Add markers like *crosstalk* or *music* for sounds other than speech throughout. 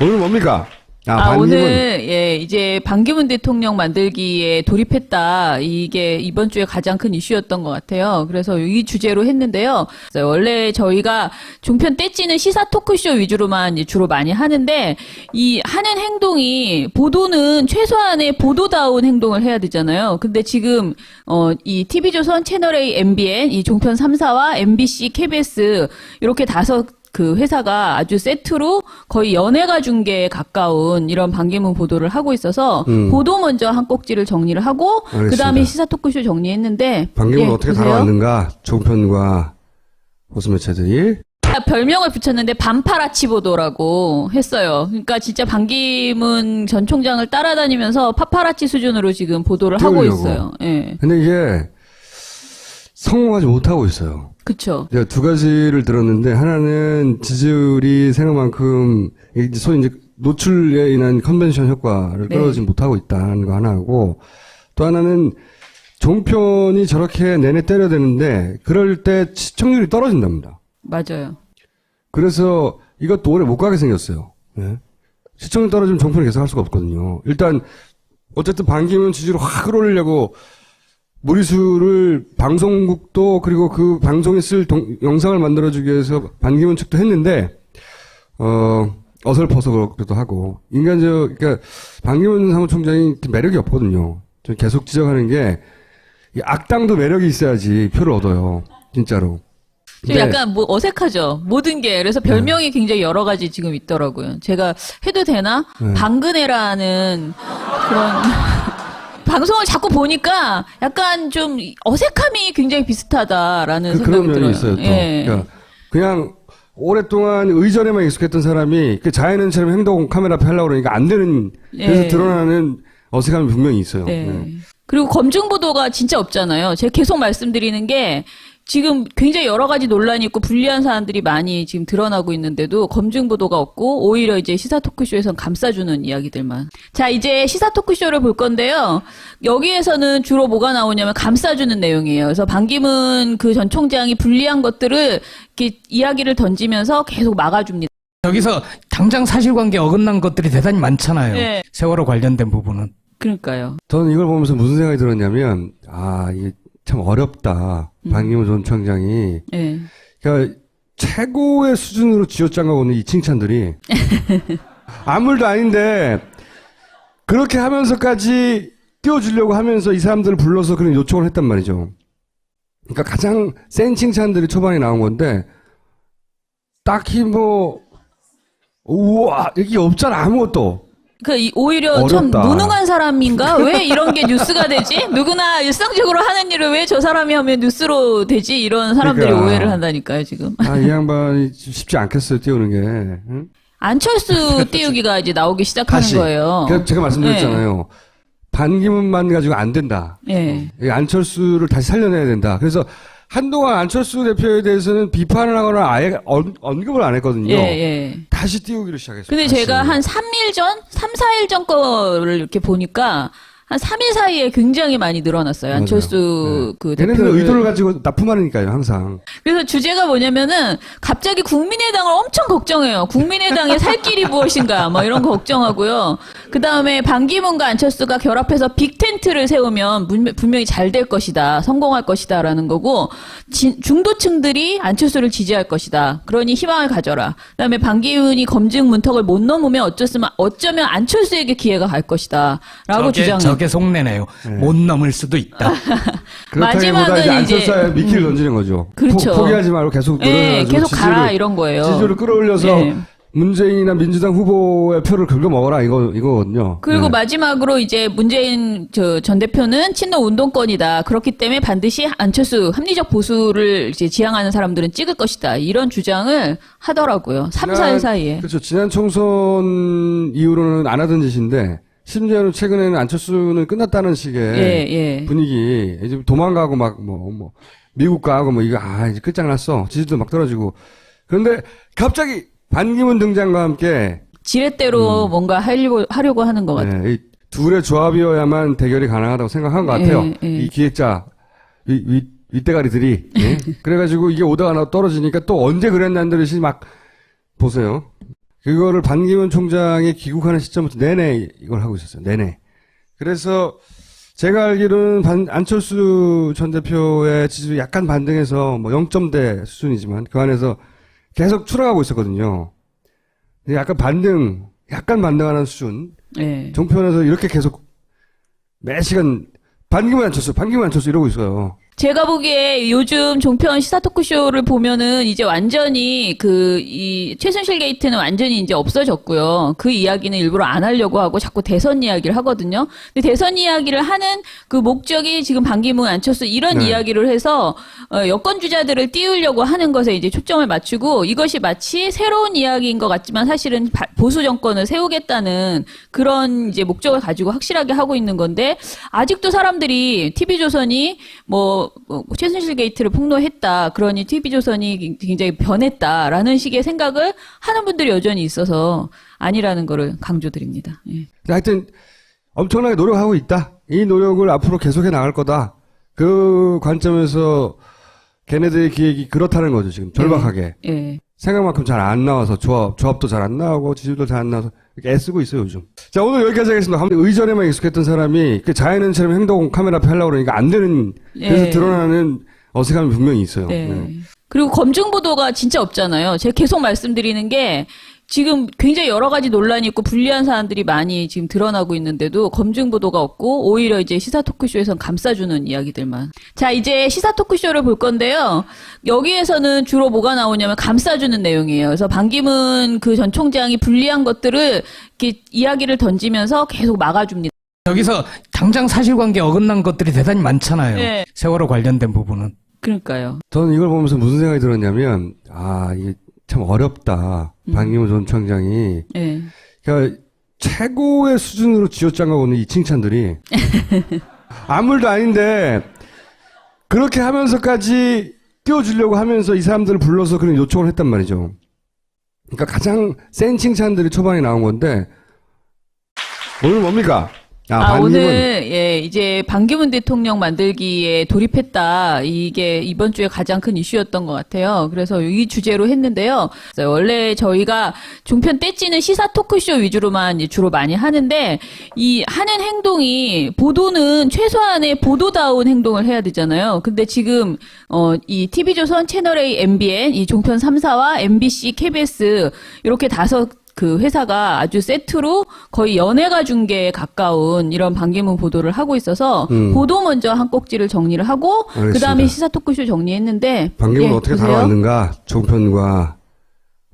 오늘 뭡니까? 아, 아. 오늘 예 이제 반기문 대통령 만들기에 돌입했다 이게 이번 주에 가장 큰 이슈였던 것 같아요. 그래서 이 주제로 했는데요. 원래 저희가 종편 떼찌는 시사 토크쇼 위주로만 주로 많이 하는데 이 하는 행동이 보도는 최소한의 보도다운 행동을 해야 되잖아요. 근데 지금 어 이 TV조선 채널A, MBN 이 종편 3사와 MBC, KBS 이렇게 다섯 그 회사가 아주 세트로 거의 연예가 중계에 가까운 이런 반기문 보도를 하고 있어서 음. 보도 먼저 한 꼭지를 정리를 하고 알겠습니다. 그다음에 시사 토크쇼 정리했는데 반기문 예, 어떻게 보세요. 다뤄왔는가? 종편과 호수매체들이. 별명을 붙였는데 반파라치 보도라고 했어요. 그러니까 진짜 반기문 전 총장을 따라다니면서 파파라치 수준으로 지금 보도를 하고 띄우려고. 있어요. 예. 근데 이게 성공하지 못하고 있어요. 그쵸. 제가 두 가지를 들었는데 하나는 지지율이 생각만큼 소위 이제 노출에 인한 컨벤션 효과를 네. 끌어오지 못하고 있다는 거 하나고 또 하나는 종편이 저렇게 내내 때려야 되는데 그럴 때 시청률이 떨어진답니다. 맞아요. 그래서 이것도 오래 못 가게 생겼어요. 예. 시청률 떨어지면 종편을 계속 할 수가 없거든요. 일단 어쨌든 반기문 지지를 확 끌어올리려고 무리수를 방송국도 그리고 그 방송에 쓸 동- 영상을 만들어주기 위해서 반기문 측도 했는데 어 어설퍼서 그렇기도 하고 인간적 그러니까 반기문 사무총장이 그 매력이 없거든요. 저 계속 지적하는 게이 악당도 매력이 있어야지 표를 얻어요. 진짜로. 좀 약간 뭐 어색하죠. 모든 게. 그래서 별명이 굉장히 여러 가지 지금 있더라고요. 제가 해도 되나? 네. 방근해라는 그런 방송을 자꾸 보니까 약간 좀 어색함이 굉장히 비슷하다라는 그, 생각이 그런 들어요. 면이 있어요. 또. 예. 그러니까 그냥 오랫동안 의전에만 익숙했던 사람이 그 자연인처럼 행동 카메라 앞에 하려고 그러니까 안 되는 그래서 예. 드러나는 어색함이 분명히 있어요. 네. 네. 그리고 검증 보도가 진짜 없잖아요. 제가 계속 말씀드리는 게 지금 굉장히 여러 가지 논란이 있고 불리한 사안들이 많이 지금 드러나고 있는데도 검증 보도가 없고 오히려 이제 시사 토크쇼에선 감싸주는 이야기들만. 자, 이제 시사 토크쇼를 볼 건데요. 여기에서는 주로 뭐가 나오냐면 감싸주는 내용이에요. 그래서 반기문 그 전 총장이 불리한 것들을 이렇게 이야기를 던지면서 계속 막아줍니다. 여기서 당장 사실관계 어긋난 것들이 대단히 많잖아요. 네. 세월호 관련된 부분은. 그러니까요. 저는 이걸 보면서 무슨 생각이 들었냐면 아 이게 참 어렵다. 음. 반기문 전 총장이 예. 그러니까 최고의 수준으로 쥐어짜고 오는 이 칭찬들이 *laughs* 아무 일도 아닌데 그렇게 하면서까지 띄워주려고 하면서 이 사람들을 불러서 그런 요청을 했단 말이죠. 그러니까 가장 센 칭찬들이 초반에 나온 건데 딱히 뭐 우와 이게 없잖아 아무것도 그 이- 오히려 참 어렵다. 무능한 사람인가? 왜 이런 게 뉴스가 되지? 누구나 일상적으로 하는 일을 왜 저 사람이 하면 뉴스로 되지? 이런 사람들이 그러니까. 오해를 한다니까요, 지금. 아 이 양반이 쉽지 않겠어요 띄우는 게 응? 안철수 *laughs* 띄우기가 이제 나오기 시작하는 다시 거예요. 제가 말씀드렸잖아요 반기문만 가지고 안 된다 예. 이 안철수를 다시 살려내야 된다. 그래서 한동안 안철수 대표에 대해서는 비판을 하거나 아예 언, 언급을 안 했거든요. 예, 예. 다시 띄우기를 시작했어요. 근데 다시. 제가 한 3일 전, 3, 4일 전 거를 이렇게 보니까 한 3일 사이에 굉장히 많이 늘어났어요. 맞아요. 안철수 그 얘네들은 대표를. 의도를 가지고 납품하니까요, 항상. 그래서 주제가 뭐냐면은 갑자기 국민의당을 엄청 걱정해요. 국민의당의 살 길이 무엇인가 뭐 이런 거 걱정하고요. 그 다음에 반기문과 안철수가 결합해서 빅텐트를 세우면 문- 분명히 잘 될 것이다, 성공할 것이다라는 거고 진- 중도층들이 안철수를 지지할 것이다. 그러니 희망을 가져라. 그 다음에 반기문이 검증 문턱을 못 넘으면 어쩌면 어쩌면 안철수에게 기회가 갈 것이다라고 저게, 주장해. 저게 속내네요. 못 넘을 수도 있다. *laughs* 그렇다기보다 마지막은 이제 이제- 안철수에 미끼를 던지는 거죠. 그렇죠. 포, 기하지 말고 계속 예, 노력해가지고 계속 가라 지지를- 이런 거예요. 지지율을 끌어올려서 예. 문재인이나 민주당 후보의 표를 긁어 먹어라 이거 이거거든요. 그리고 네. 마지막으로 이제 문재인 저 전 대표는 친노 운동권이다. 그렇기 때문에 반드시 안철수 합리적 보수를 이제 지향하는 사람들은 찍을 것이다. 이런 주장을 하더라고요. 3, 4일 사이에. 그렇죠. 지난 총선 이후로는 안 하던 짓인데 심지어는 최근에는 안철수는 끝났다는 식의 예, 예. 분위기 이제 도망가고 막 뭐 뭐 미국 가고 뭐 이거 아 이제 끝장났어 지지도 막 떨어지고 그런데 갑자기 반기문 등장과 함께 지렛대로 뭔가 하려고, 하려고 하는 것 같아요. 음. 네, 이 둘의 조합이어야만 대결이 가능하다고 생각한 것 같아요. 예, 예. 이 기획자 위, 위, 윗대가리들이 예? *laughs* 그래가지고 이게 오다가 나 떨어지니까 또 언제 그랬냐는 듯이 막 보세요. 그거를 반기문 총장이 귀국하는 시점부터 내내 이걸 하고 있었어요. 내내. 그래서 제가 알기로는 반- 안철수 전 대표의 지지율이 약간 반등해서 뭐 0점대 수준이지만 그 안에서 계속 추락하고 있었거든요. 약간 반등, 약간 반등하는 수준. 예. 종편에서 이렇게 계속 매 시간 반기문 안철수, 반기문 안철수 이러고 있어요. 제가 보기에 요즘 종편 시사 토크쇼를 보면은 이제 완전히 그, 이, 최순실 게이트는 완전히 이제 없어졌고요. 그 이야기는 일부러 안 하려고 하고 자꾸 대선 이야기를 하거든요. 근데 대선 이야기를 하는 그 목적이 지금 반기문, 안철수 이런 네. 이야기를 해서, 어, 여권 주자들을 띄우려고 하는 것에 이제 초점을 맞추고 이것이 마치 새로운 이야기인 것 같지만 사실은 바- 보수 정권을 세우겠다는 그런 이제 목적을 가지고 확실하게 하고 있는 건데 아직도 사람들이 TV조선이 뭐, 뭐 최순실 게이트를 폭로했다. 그러니 TV조선이 굉장히 변했다라는 식의 생각을 하는 분들이 여전히 있어서 아니라는 거를 강조드립니다. 예. 하여튼 엄청나게 노력하고 있다. 이 노력을 앞으로 계속해 나갈 거다. 그 관점에서 걔네들의 기획이 그렇다는 거죠, 지금. 절박하게. 예. 생각만큼 잘 안 나와서 조합, 조합도 잘 안 나오고 지지도 잘 안 나와서 애쓰고 있어요, 요즘. 자, 오늘 여기까지 하겠습니다. 의전에만 익숙했던 사람이 그 자연인처럼 행동 카메라 앞에 하려고 그러니까 안 되는, 그래서 예. 드러나는 어색함이 분명히 있어요. 네. 네. 그리고 검증 보도가 진짜 없잖아요. 제가 계속 말씀드리는 게 지금 굉장히 여러 가지 논란이 있고 불리한 사안들이 많이 지금 드러나고 있는데도 검증 보도가 없고 오히려 이제 시사 토크쇼에선 감싸주는 이야기들만. 자, 이제 시사 토크쇼를 볼 건데요. 여기에서는 주로 뭐가 나오냐면 감싸주는 내용이에요. 그래서 반기문 그 전 총장이 불리한 것들을 이렇게 이야기를 던지면서 계속 막아줍니다. 여기서 당장 사실관계 어긋난 것들이 대단히 많잖아요. 네. 세월호 관련된 부분은. 그러니까요. 저는 이걸 보면서 무슨 생각이 들었냐면, 아, 이게 참 어렵다. 음. 반기문 전 총장이. 예. 그러니까 최고의 수준으로 쥐어짜고 오는 이 칭찬들이 *laughs* 아무 일도 아닌데 그렇게 하면서까지 띄워주려고 하면서 이 사람들을 불러서 그런 요청을 했단 말이죠. 그러니까 가장 센 칭찬들이 초반에 나온 건데 오늘 뭡니까? 아, 아, 오늘, 예, 이제 반기문 대통령 만들기에 돌입했다. 이게 이번 주에 가장 큰 이슈였던 것 같아요. 그래서 이 주제로 했는데요. 원래 저희가 종편 떼찌는 시사 토크쇼 위주로만 주로 많이 하는데, 이 하는 행동이, 보도는 최소한의 보도다운 행동을 해야 되잖아요. 근데 지금, 어, 이 TV조선, 채널A, MBN, 이 종편 3사와 MBC, KBS, 이렇게 다섯 그 회사가 아주 세트로 거의 연예가 중계에 가까운 이런 반기문 보도를 하고 있어서 음. 보도 먼저 한 꼭지를 정리를 하고. 그 다음에 시사 토크쇼 정리했는데 반기문 예, 어떻게 보세요. 다뤄왔는가 종편과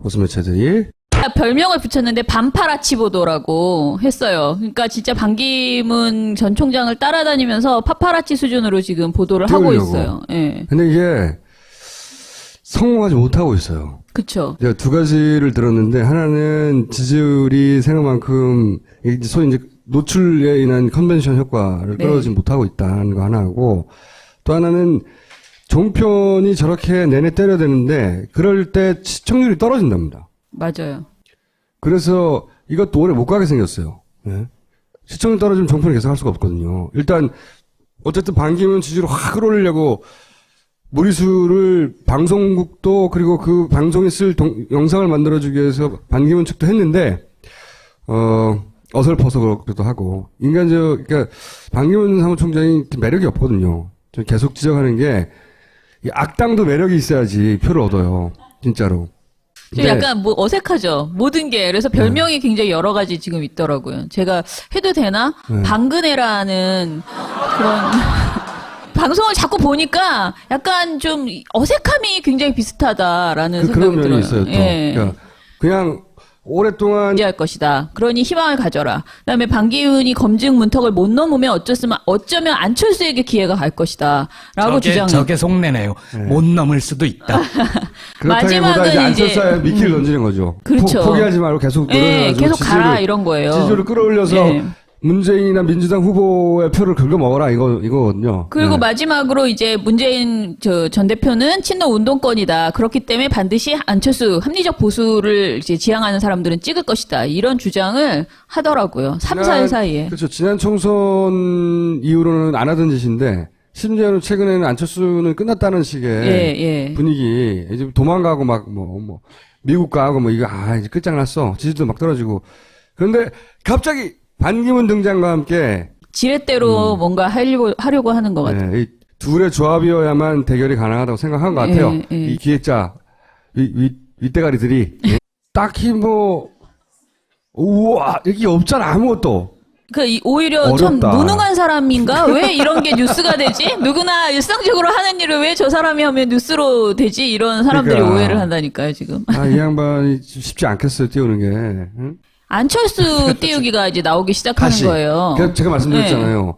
보수 매체들이 아, 별명을 붙였는데 반파라치 보도라고 했어요. 그러니까 진짜 반기문 전 총장을 따라다니면서 파파라치 수준으로 지금 보도를 하고 띄우려고. 있어요. 예, 근데 이게 성공하지 못하고 있어요. 그쵸. 제가 두 가지를 들었는데 하나는 지지율이 생각만큼 소위 이제 노출에 인한 컨벤션 효과를 네. 끌어오지 못하고 있다는 거 하나고 또 하나는 종편이 저렇게 내내 때려대는데 그럴 때 시청률이 떨어진답니다. 맞아요. 그래서 이것도 오래 못 가게 생겼어요. 예. 시청률 떨어지면 종편을 계속 할 수가 없거든요. 일단 어쨌든 반기문 지지를 확 끌어올리려고 무리수를 방송국도 그리고 그 방송에 쓸 동- 영상을 만들어주기 위해서 반기문 측도 했는데 어 어설퍼서 그렇기도 하고 인간적 그러니까 반기문 사무총장이 매력이 없거든요. 좀 계속 지적하는 게이 악당도 매력이 있어야지 표를 얻어요. 진짜로. 좀 근데 약간 뭐 어색하죠. 모든 게. 그래서 별명이 굉장히 여러 가지 지금 있더라고요. 제가 해도 되나? 네. 방근해라는 그런 방송을 자꾸 보니까 약간 좀 어색함이 굉장히 비슷하다라는 그, 생각이 그런 면이 들어요. 있어요. 또. 예. 그러니까 그냥 오랫동안 문제할 것이다. 그러니 희망을 가져라. 그다음에 반기훈이 검증 문턱을 못 넘으면 어쩌면 어쩌면 안철수에게 기회가 갈 것이다. 라고 저게, 주장. 저게 속내네요. 못 넘을 수도 있다. *laughs* 그렇다기보다 마지막은 이제 안철수에 미끼를 던지는 거죠. 그렇죠. 포, 기하지 말고 계속 예, 노력해가지고 계속 가라 지지율을- 이런 거예요. 지지율을 끌어올려서 예. 문재인이나 민주당 후보의 표를 긁어 먹어라 이거 이거거든요. 그리고 네. 마지막으로 이제 문재인 저 전 대표는 친노 운동권이다. 그렇기 때문에 반드시 안철수 합리적 보수를 이제 지향하는 사람들은 찍을 것이다. 이런 주장을 하더라고요. 3, 4일 사이에. 그렇죠. 지난 총선 이후로는 안 하던 짓인데 심지어는 최근에는 안철수는 끝났다는 식의 예, 예. 분위기 이제 도망가고 막뭐뭐 미국과 하고 뭐 이거 아 이제 끝장났어 지지도 막 떨어지고 그런데 갑자기 반기문 등장과 함께 지렛대로 뭔가 하려고, 하려고 하는 것 같아요. 네, 이 둘의 조합이어야만 대결이 가능하다고 생각한 것 같아요. 예, 예. 이 기획자 위, 위, 윗대가리들이 예. 딱히 뭐 우와 여기 없잖아 아무것도 그 이- 오히려 참 어렵다. 무능한 사람인가? 왜 이런 게 뉴스가 되지? 누구나 일상적으로 하는 일을 왜 저 사람이 하면 뉴스로 되지? 이런 사람들이 그러니까. 오해를 한다니까요, 지금. 아 이 양반이 쉽지 않겠어요 띄우는 게 응? 안철수 띄우기가 이제 나오기 시작하는 다시 거예요. 그래서 제가 말씀드렸잖아요.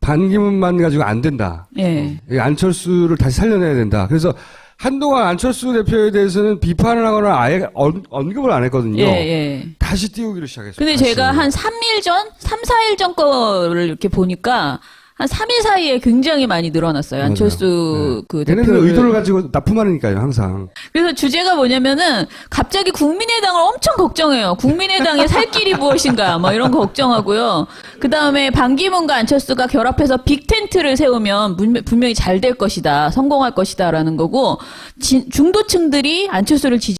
반기문만 가지고 안 된다. 예. 이 안철수를 다시 살려내야 된다. 그래서 한동안 안철수 대표에 대해서는 비판을 하거나 아예 언, 언급을 안 했거든요. 예, 예. 다시 띄우기로 시작했어요. 근데 다시. 제가 한 3일 전, 3, 4일 전 거를 이렇게 보니까 한 3일 사이에 굉장히 많이 늘어났어요. 맞아요. 안철수 그 얘네들은 대표를. 의도를 가지고 납품하니까요, 항상. 그래서 주제가 뭐냐면은 갑자기 국민의당을 엄청 걱정해요. 국민의당의 살 길이 무엇인가 뭐 이런 거 걱정하고요. 그 다음에 반기문과 안철수가 결합해서 빅텐트를 세우면 문- 분명히 잘 될 것이다, 성공할 것이다라는 거고 진- 중도층들이 안철수를 지지